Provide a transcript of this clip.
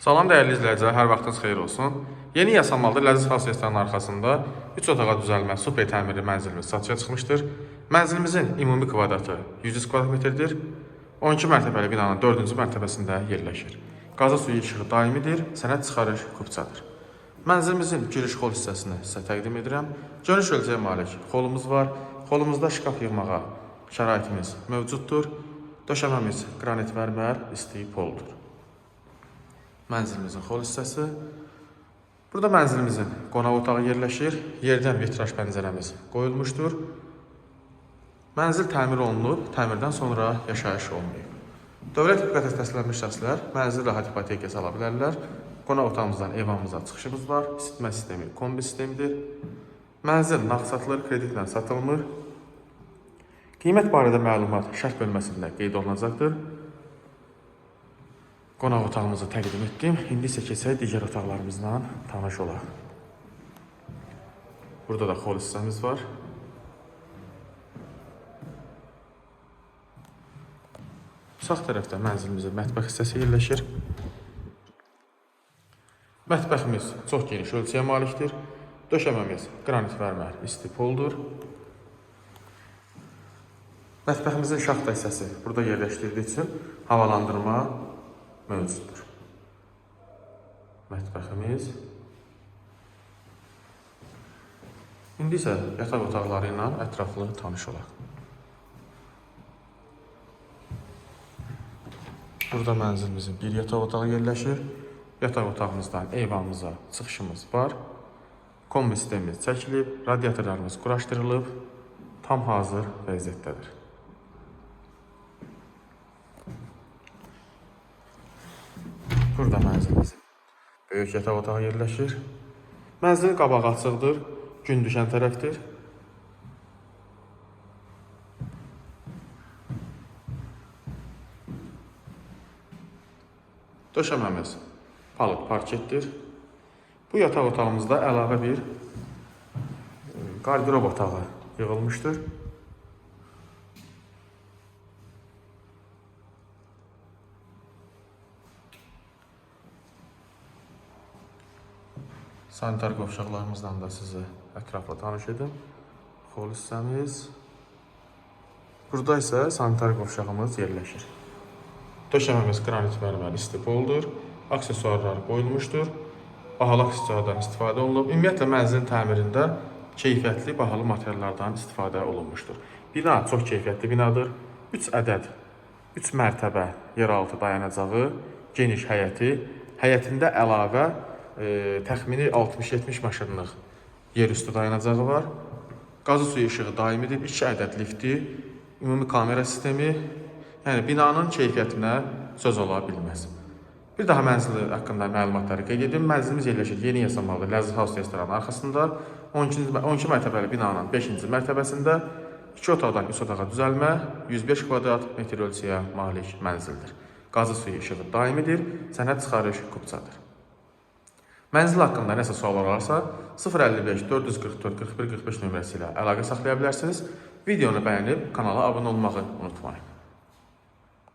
Salam dəyərli izləyicilər, hər vaxtınız xeyir olsun. Yeni Yasamalda Ləziz restoranının arxasında 3 otağa düzəlmə super təmirli mənzilimiz satışa çıxmışdır. Mənzilimizin ümumi kvadratı 100 kvadrat metrdir. 12 mərtəbəli binanın 4-cü mərtəbəsində yerləşir. Qazı suyu işığı daimidir, sənəd çıxarış kupçadır. Mənzilimizin giriş xol hissəsini sizə təqdim edirəm. Geniş ölçəyə malik xolumuz var. Xolumuzda şkaf yığmağa şəraitimiz mövcuddur. Döşəməmiz qranit mərmər, isti poldur. Mənzilimizin xol hissəsi. Burada mənzilimizin qonaq otağı yerləşir. Yerdən vitraj pəncərəmiz qoyulmuşdur. Mənzil təmir olunub, təmirdən sonra yaşayış olunmayıb. Dövlət hüquqə təsdiqlənmiş şəxslər mənzil rahat ipotekaya sala bilərlər. Qonaq otağımızdan evamıza çıxışımız var. İsitmə sistemi kombi sistemidir. Mənzil nağd satılır, kreditlə satılmır. Qiymət barədə məlumat şərt bölməsində qeyd olunacaqdır. Qonaq otağımızı təqdim etdim. İndi isə keçək digər otaqlarımızla tanış olaq. Burada da xol hissəmiz var. Sağ tərəfdə mənzilimizin mətbəx hissəsi yerləşir. Mətbəximiz çox geniş ölçüyə malikdir. Döşəməmiz qranit mərmər, isti poldur. Mətbəximizin şaxta hissəsi burada yerləşdirdiyi üçün havalandırma mövcuddur. Mətbəximiz. İndi isə yataq otaqları ilə ətraflı tanış olaq. Burada mənzilimizin bir yataq otağı yerləşir. Yataq otağımızdan eyvanımıza çıxışımız var. Kombi sistemimiz çəkilib, radiatorlarımız quraşdırılıb, tam hazır vəziyyətdədir. Burada mənzilimizin böyük yataq otağı yerləşir. Mənzilin qabağı açıqdır, gün düşən tərəfdir. Döşəməmiz palıd parketdir. Bu yataq otağımızda əlavə bir e, qardirob otağı yığılmışdır. Sanitar qovşaqlarımızla da sizi ətrafla tanış edim. Xol hissəmiz. Burada isə sanitar qovşağımız yerləşir. Döşəməmiz qranit mərmər istipoldur. Aksesuarlar qoyulmuşdur. Bahalı aksesuarlardan istifadə olunub. Ümumiyyətlə mənzilin təmirində keyfiyyətli, bahalı materiallardan istifadə olunmuşdur. Bina çox keyfiyyətli binadır. 3 ədəd 3 mərtəbə yeraltı dayanacağı, geniş həyəti, həyətində əlavə e, təxmini 60-70 maşınlıq yerüstü dayanacağı var. Qazı suyu işığı daimidir. 2 ədəd lifti, ümumi kamera sistemi, yəni binanın keyfiyyətinə söz ola bilməz. Bir daha mənzili haqqında məlumatları qeyd edim. Mənzilimiz yerləşir Yeni Yasamalda Ləziz House restoranı arxasında 12 12 mərtəbəli binanın 5-ci mərtəbəsində 2 otaqdan 3 otağa düzəlmə 105 kvadrat metr ölçüyə malik mənzildir. Qazı suyu işığı daimidir, sənəd çıxarış kupçadır. Mənzil haqqında nəsə suallar olarsa 055 444 41 45 nömrəsi ilə əlaqə saxlaya bilərsiniz. Videonu bəyənib kanala abunə olmağı unutmayın.